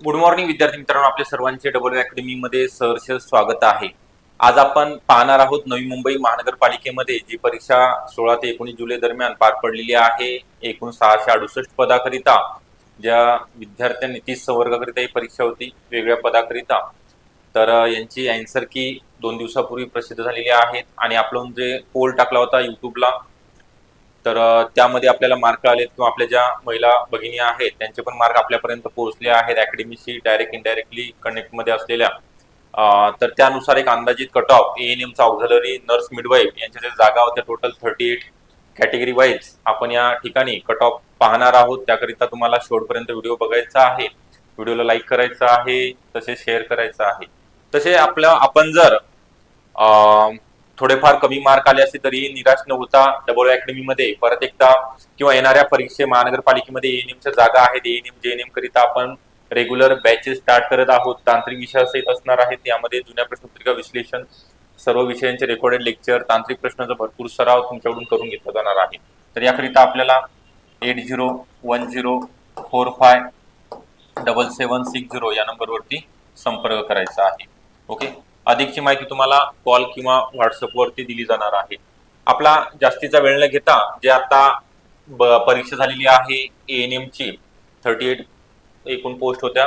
Good morning विद्यार्थी मित्रांनो. आपल्या सर्वांचे डबल अकॅडमी मध्ये सहर्ष स्वागत आहे. आज आपण पाहणार आहोत नवी मुंबई महानगरपालिकेमध्ये जी परीक्षा सोळा ते एकोणीस जुलै दरम्यान पार पडलेली आहे. एकूण सहाशे अडुसष्ट पदाकरिता ज्या विद्यार्थ्यांनी तीस संवर्गाकरिता ही परीक्षा होती वेगळ्या पदाकरिता. तर यांची अँसर की दोन दिवसापूर्वी प्रसिद्ध झालेली आहेत. आणि आपण जे पोल टाकला होता युट्यूबला तर त्यामध्ये आपल्याला मार्क आलेत किंवा आपल्या ज्या महिला भगिनी आहेत त्यांचे पण मार्क आपल्यापर्यंत पोहोचले आहेत. अकॅडमीशी डायरेक्ट इनडायरेक्टली कनेक्टमध्ये असलेल्या. तर त्यानुसार एक अंदाजित कट ऑफ ए एन एमचा ऑक्झलरी नर्स मिडवाईफ यांच्या ज्या जागा होत्या total thirty eight category wise आपण या ठिकाणी कट ऑफ पाहणार आहोत. त्याकरिता तुम्हाला शेवटपर्यंत व्हिडिओ बघायचा आहे. व्हिडिओला लाईक करायचा आहे तसेच शेअर करायचं आहे. तसे आपलं आपण जर थोडेफार कमी मार्क आले असते तरी निराश न होता डबल अकॅडमीमध्ये परत एकदा किंवा येणाऱ्या परीक्षे महानगरपालिकेमध्ये एएनएमच्या जागा आहेत. एएनएम जेएनएम करिता आपण रेग्युलर बॅचेस स्टार्ट करत आहोत. तांत्रिक विषय असणार आहेत. यामध्ये जुन्या प्रश्नपत्रिका विश्लेषण सर्व विषयांचे रेकॉर्डेड लेक्चर तांत्रिक प्रश्नाचा भरपूर सराव तुमच्याकडून करून घेतला जाणार आहे. तर याकरिता आपल्याला eight zero one zero four five double seven six zero या नंबरवरती संपर्क करायचा आहे. ओके अधिकची माहिती तुम्हाला कॉल किंवा व्हॉट्सअपवरती दिली जाणार आहे. आपला जास्तीचा वेळ न घेता जे आता परीक्षा झालेली आहे ए एन एमची थर्टी एट एकूण पोस्ट होत्या.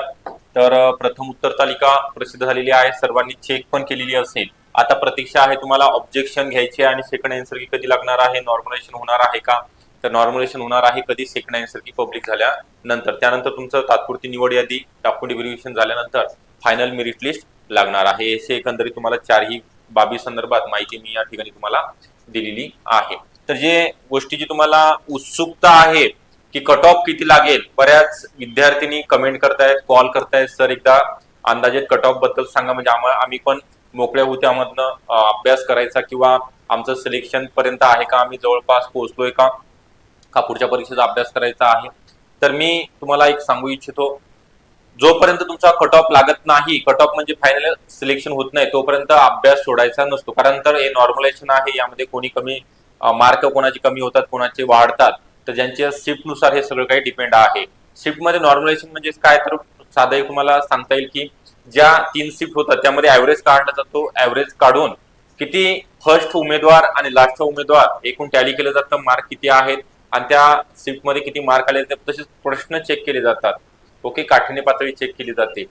तर प्रथम उत्तर तालिका प्रसिद्ध झालेली आहे. सर्वांनी चेक पण केलेली असेल. आता प्रतीक्षा आहे तुम्हाला ऑब्जेक्शन घ्यायचे आणि सेकंड आन्सर की कधी लागणार आहे? नॉर्मलायझेशन होणार आहे का? तर नॉर्मलायझेशन होणार आहे कधी? सेकंड आन्सर की पब्लिक झाल्यानंतर. त्यानंतर तुमचं तात्पुरती निवड यादी टाकून व्हेरिफिकेशन झाल्यानंतर फायनल मेरिट लिस्ट लागणार आहे. असे एकंदरीत तुम्हाला चारही बाबी संदर्भात माहिती मी या ठिकाणी तुम्हाला दिलेली आहे. तर जे गोष्टीची तुम्हाला उत्सुकता आहे की कट ऑफ किती लागेल बऱ्याच विद्यार्थिनी कमेंट करतायत कॉल करतायत. सर एकदा अंदाजे कट ऑफबद्दल सांगा. म्हणजे आम्हाला आम्ही पण मोकळ्या होत्यामधनं अभ्यास करायचा किंवा आमचं सिलेक्शन पर्यंत आहे का? आम्ही जवळपास पोहोचलोय का? का पुढच्या परीक्षेचा अभ्यास करायचा आहे? तर मी तुम्हाला एक सांगू इच्छितो. जोपर्यंत तुमचा कट ऑफ लागत नाही कट ऑफ म्हणजे फायनल सिलेक्शन होत नाही तोपर्यंत अभ्यास सोडायचा नसतो. कारण तर हे नॉर्मलायझेशन आहे यामध्ये कोणी कमी मार्क कोणाचे कमी होतात कोणाचे वाढतात तर ज्यांच्या शिफ्टनुसार हे सगळं काही डिपेंड आहे. शिफ्टमध्ये नॉर्मलायझेशन म्हणजे काय? तर साधं एक तुम्हाला सांगता येईल की ज्या तीन शिफ्ट होतात त्यामध्ये ऍव्हरेज काढला जातो. ऍव्हरेज काढून किती फर्स्ट उमेदवार आणि लास्टचा उमेदवार एकूण टॅली केलं जातं मार्क किती आहेत आणि त्या शिफ्टमध्ये किती मार्क आले तसेच प्रश्न चेक केले जातात. ओके काठिण्य पातळी चेक केली जाते.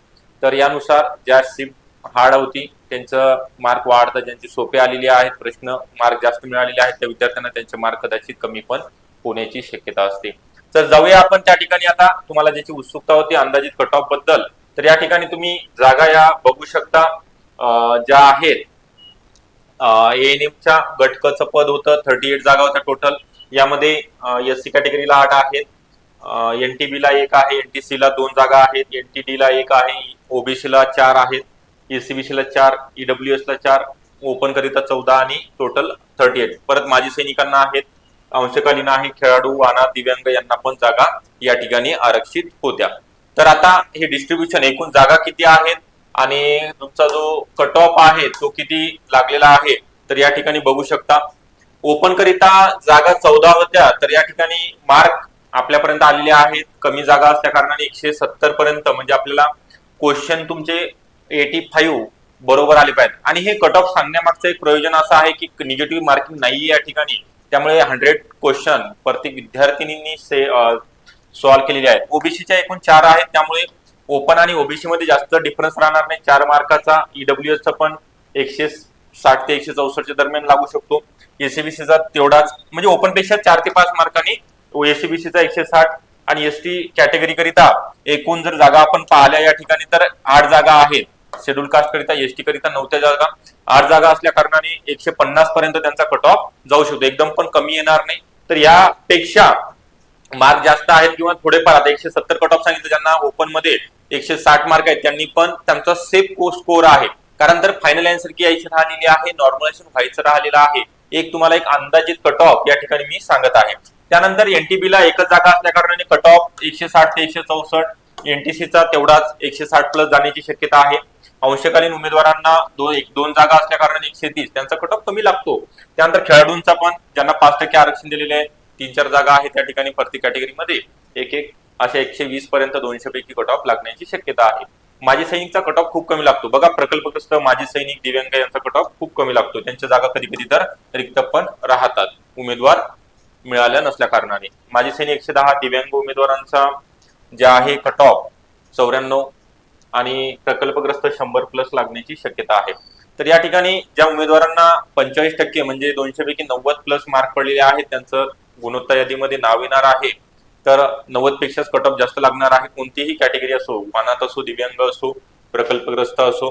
तर यानुसार ज्या शिफ्ट हार्ड होती त्यांचं मार्क वाढतं ज्यांची सोपे आलेली आहेत प्रश्न मार्क जास्त मिळालेले आहेत त्या विद्यार्थ्यांना त्यांचे मार्क कदाचित कमी पण होण्याची शक्यता असते. तर जाऊया आपण त्या ठिकाणी आता तुम्हाला ज्याची उत्सुकता होती अंदाजित कट ऑफबद्दल. तर या ठिकाणी तुम्ही जागा या बघू शकता ज्या आहेत एएनएमच्या गटकचं पद होतं थर्टी एट जागा होत्या टोटल यामध्ये एस सी कॅटेगरीला आठ आहेत. एनटीबी ला एक आहे एनटीसी ला दोन जागा आहेत एनटीडी ला एक आहे ओबीसी ला चार आहेत एसीबीसीला चार ईडब्ल्यू एस ला चार ओपन करिता चौदा आणि टोटल थर्टी एट परत माजी सैनिकांना आहेत अंशकालीन आहे खेळाडू वाना दिव्यांग यांना पण जागा या ठिकाणी आरक्षित होत्या. तर आता हे डिस्ट्रीब्युशन एकूण जागा किती आहेत आणि तुमचा जो कट ऑफ आहे तो किती लागलेला आहे तर या ठिकाणी बघू शकता. ओपन करिता जागा चौदा होत्या तर या ठिकाणी मार्क आपल्यापर्यंत आलेले आहेत. कमी जागा असल्या कारणाने एकशे सत्तर पर्यंत म्हणजे आपल्याला क्वेश्चन तुमचे एटी फाईव्ह बरोबर आले पाहिजेत. आणि हे कट ऑफ सांगण्यामागचं एक प्रयोजन असं आहे की निगेटिव्ह मार्किंग नाही या ठिकाणी. त्यामुळे हंड्रेड क्वेश्चन प्रत्येक विद्यार्थिनींनी से सॉल्व्ह केलेले आहेत. ओबीसीच्या एकूण चार आहेत. त्यामुळे ओपन आणि ओबीसी मध्ये जास्त डिफरन्स राहणार नाही. चार मार्काचा ईडब्ल्यू चा पण एकशे साठ ते एकशे चौसष्टच्या दरम्यान लागू शकतो. एसीबीसीचा तेवढाच म्हणजे ओपनपेक्षा चार ते पाच मार्कांनी एसीबीसीचा एकशे साठ आणि एसटी कॅटेगरी करिता एकूण जर जागा आपण पाहिल्या या ठिकाणी तर आठ जागा आहेत. शेड्यूल कास्ट करिता एसटी करिता नव्हत्या जागा. आठ जागा असल्या कारणाने एकशे पन्नास पर्यंत त्यांचा कट ऑफ जाऊ शकतो. एकदम पण कमी येणार नाही. तर यापेक्षा मार्क जास्त आहेत किंवा थोडेफार आता एकशे सत्तर कट ऑफ सांगितलं ज्यांना ओपनमध्ये एकशे साठ मार्क आहेत त्यांनी पण त्यांचा सेफ को स्कोर आहे. कारण तर फायनल आन्सर की यायची राहिलेली आहे नॉर्मलायझेशन व्हायचं राहिलेलं आहे. एक तुम्हाला एक अंदाजित कट ऑफ या ठिकाणी मी सांगत आहे. त्यानंतर एनटीबीला एकच जागा असल्या कारणाने कट ऑफ एकशे साठ ते एकशे चौसष्ट. एनटीसीचा तेवढाच एकशे साठ प्लस जाण्याची शक्यता आहे. अंशकालीन उमेदवारांना दोन एक दोन जागा असल्या कारणाने एकशे तीस. त्यांचा कट ऑफ कमी लागतो. त्यानंतर खेळाडूंचा पण ज्यांना पाच टक्के आरक्षण दिलेले आहे तीन चार जागा आहेत त्या ठिकाणी प्रत्येक कॅटेगरीमध्ये एक एक अशा एकशे वीस पर्यंत दोनशे पैकी कट ऑफ लागण्याची शक्यता आहे. माजी सैनिकचा कट ऑफ खूप कमी लागतो. बघा प्रकल्पग्रस्त माजी सैनिक दिव्यांग यांचा कट ऑफ खूप कमी लागतो. त्यांच्या जागा कधी कधी तर रिक्त पण राहतात. उमेदवार मिळाल्या नसल्या कारणाने. माजी सैनिक एकशे दहा दिव्यांग उमेदवारांचा जे आहे कट ऑफ चौऱ्याण्णव आणि प्रकल्पग्रस्त शंभर प्लस लागण्याची शक्यता आहे. तर या ठिकाणी ज्या उमेदवारांना पंचेचाळीस टक्के म्हणजे दोनशे पैकी नव्वद प्लस मार्क पडलेले आहेत त्यांचं गुणवत्ता यादीमध्ये नाव येणार आहे. तर नव्वद पेक्षाच कट ऑफ जास्त लागणार आहे. कोणतीही कॅटेगरी असो अनाथ असो दिव्यांग असो प्रकल्पग्रस्त असो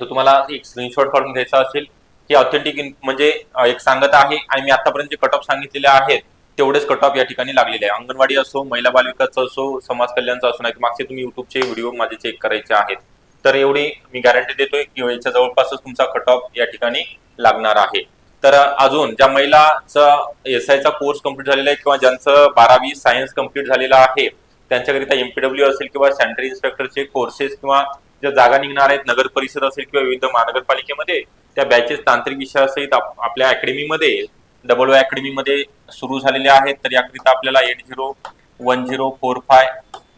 तर तुम्हाला एक स्क्रीनशॉट काढून घ्यायचा असेल. हे ऑथेंटिक म्हणजे एक सांगत आहे आणि मी आतापर्यंत जे कट ऑफ सांगितलेले आहेत तेवढेच कट ऑफ या ठिकाणी लागलेले आहे. अंगणवाडी असो महिला बालविकासचं असो समाज कल्याणचं असो नाही तर मागचे तुम्ही युट्यूबचे व्हिडिओ माझे चेक करायचे आहेत. तर एवढी मी गॅरंटी देतोय की याच्या जवळपासच तुमचा कट ऑफ या ठिकाणी लागणार आहे. तर अजून ज्या महिलाचा एस आयचा कोर्स कंप्लीट झालेला आहे किंवा ज्यांचं बारावी सायन्स कंप्लीट झालेलं आहे त्यांच्याकरिता एमपीडब्ल्यू असेल किंवा सॅनिटरी इन्स्पेक्टरचे कोर्सेस किंवा ज्या जागा निघणार आहेत नगर परिषद असेल किंवा विविध महानगरपालिकेमध्ये त्या बॅचेस तांत्रिक विषयासहित आपल्या अकॅडमीमध्ये डबल अकॅडमीमध्ये सुरू झालेले आहेत. तर याकरिता आपल्याला eight zero one zero four five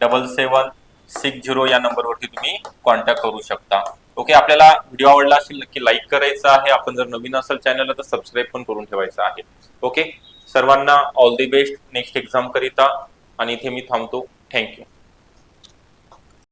double seven six zero या नंबरवरती तुम्ही कॉन्टॅक्ट करू शकता. ओके आपल्याला व्हिडिओ आवडला असेल नक्की लाईक करायचं आहे. आपण जर नवीन असेल चॅनलला तर सबस्क्राईब पण करून ठेवायचं आहे. ओके सर्वांना all the best next exam करिता. आणि इथे मी थांबतो. थँक्यू